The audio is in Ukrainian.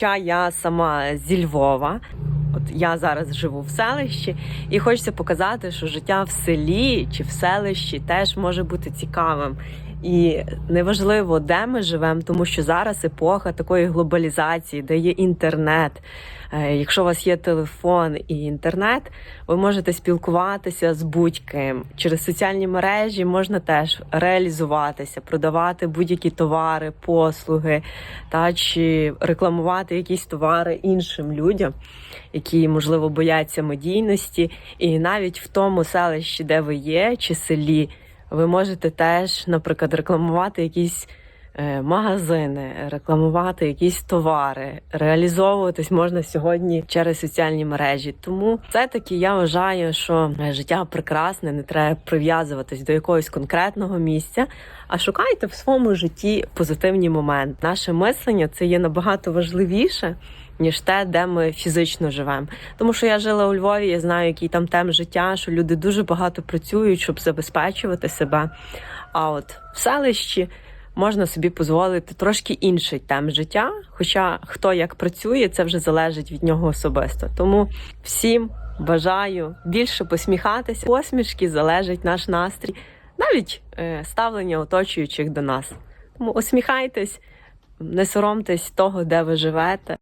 Хоча я сама зі Львова. От я зараз живу в селищі, і хочеться показати, що життя в селі чи в селищі теж може бути цікавим. І неважливо, де ми живемо, тому що зараз епоха такої глобалізації, де є інтернет. Е, Якщо у вас є телефон і інтернет, ви можете спілкуватися з будь-ким. Через соціальні мережі можна теж реалізуватися, продавати будь-які товари, послуги та чи рекламувати якісь товари іншим людям, які можливо бояться медійності. І навіть в тому селищі, де ви є, чи селі, ви можете теж, наприклад, рекламувати якісь магазини, рекламувати якісь товари, реалізовуватись можна сьогодні через соціальні мережі. Тому все-таки я вважаю, що е, життя прекрасне, не треба прив'язуватись до якогось конкретного місця, а шукайте в своєму житті позитивні моменти. Наше мислення це є набагато важливіше. Ніж те, де ми фізично живемо, тому що я жила у Львові, я знаю, який там тем життя, що люди дуже багато працюють, щоб забезпечувати себе. А от в селищі можна собі дозволити трошки інший тем життя. Хоча хто як працює, це вже залежить від нього особисто. Тому всім бажаю більше посміхатися. Посмішки залежить наш настрій, навіть е, ставлення оточуючих до нас. Тому усміхайтесь, не соромтесь того, де ви живете.